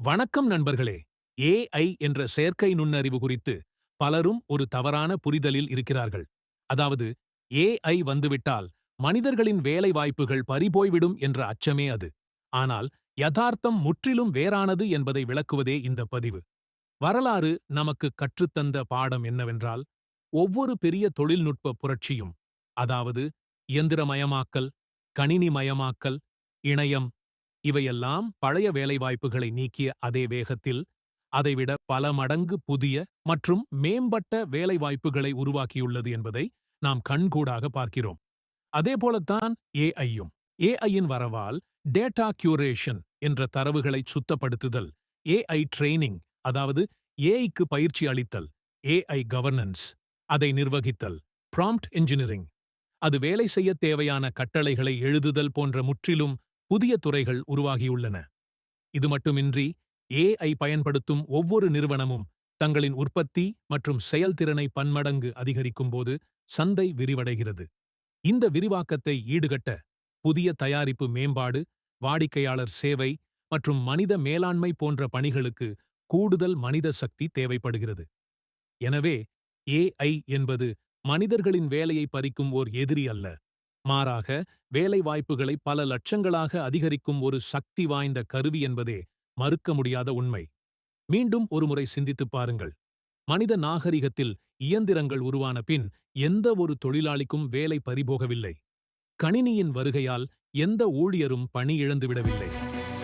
வணக்கம் நண்பர்களே. ஏஐ என்ற செயற்கை நுண்ணறிவு குறித்து பலரும் ஒரு தவறான புரிதலில் இருக்கிறார்கள். அதாவது ஏஐ வந்துவிட்டால் மனிதர்களின் வேலை வாய்ப்புகள் பறிபோய்விடும் என்ற அச்சமே அது. ஆனால் யதார்த்தம் முற்றிலும் வேறானது என்பதை விளக்குவதே இந்த பதிவு. வரலாறு நமக்கு கற்றுத்தந்த பாடம் என்னவென்றால் ஒவ்வொரு பெரிய தொழில்நுட்ப புரட்சியும் அதாவது இயந்திரமயமாக்கல் கணினிமயமாக்கல் இணையம் இவையெல்லாம் பழைய வேலைவாய்ப்புகளை நீக்கிய அதே வேகத்தில் அதைவிட பல மடங்கு புதிய மற்றும் மேம்பட்ட வேலைவாய்ப்புகளை உருவாக்கியுள்ளது என்பதை நாம் கண்கூடாக பார்க்கிறோம். அதேபோலத்தான் ஏஐயும் ஏஐயின் வரவால் டேட்டா கியூரேஷன் என்ற தரவுகளை சுத்தப்படுத்துதல் ஏஐ ட்ரெய்னிங் அதாவது ஏஐக்கு பயிற்சி அளித்தல் ஏஐ கவர்னன்ஸ் அதை நிர்வகித்தல் ப்ராம்ப்ட் இன்ஜினியரிங் அது வேலை செய்ய தேவையான கட்டளைகளை எழுதுதல் போன்ற முற்றிலும் புதிய துறைகள் உருவாகியுள்ளன. இது மட்டுமின்றி ஏஐ பயன்படுத்தும் ஒவ்வொரு நிறுவனமும் தங்களின் உற்பத்தி மற்றும் செயல்திறனை பன்மடங்கு அதிகரிக்கும்போது சந்தை விரிவடைகிறது. இந்த விரிவாக்கத்தை ஈடுகட்ட புதிய தயாரிப்பு மேம்பாடு வாடிக்கையாளர் சேவை மற்றும் மனித மேலாண்மை போன்ற பணிகளுக்கு கூடுதல் மனித சக்தி தேவைப்படுகிறது. எனவே ஏஐ என்பது மனிதர்களின் வேலையை பறிக்கும் ஓர் எதிரி அல்ல. மாறாக வேலை வாய்ப்புகளை பல லட்சங்களாக அதிகரிக்கும் ஒரு சக்தி வாய்ந்த கருவி என்பதே மறுக்க முடியாத உண்மை. மீண்டும் ஒருமுறை சிந்தித்துப் பாருங்கள். மனித நாகரிகத்தில் இயந்திரங்கள் உருவான பின் எந்த ஒரு தொழிலாளிக்கும் வேலை பறிபோகவில்லை. கணினியின் வருகையால் எந்த ஊழியரும் பணி இழந்துவிடவில்லை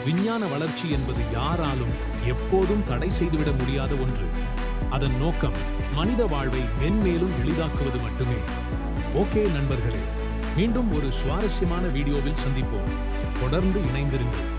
விஞ்ஞான வளர்ச்சி என்பது யாராலும் எப்போதும் தடை செய்துவிட முடியாத ஒன்று. அதன் நோக்கம் மனித வாழ்வை மென்மேலும் எளிதாக்குவது மட்டுமே. ஓகே நண்பர்களே. மீண்டும் ஒரு சுவாரஸ்யமான வீடியோவில் சந்திப்போம். தொடர்ந்து இணைந்திருங்கள்.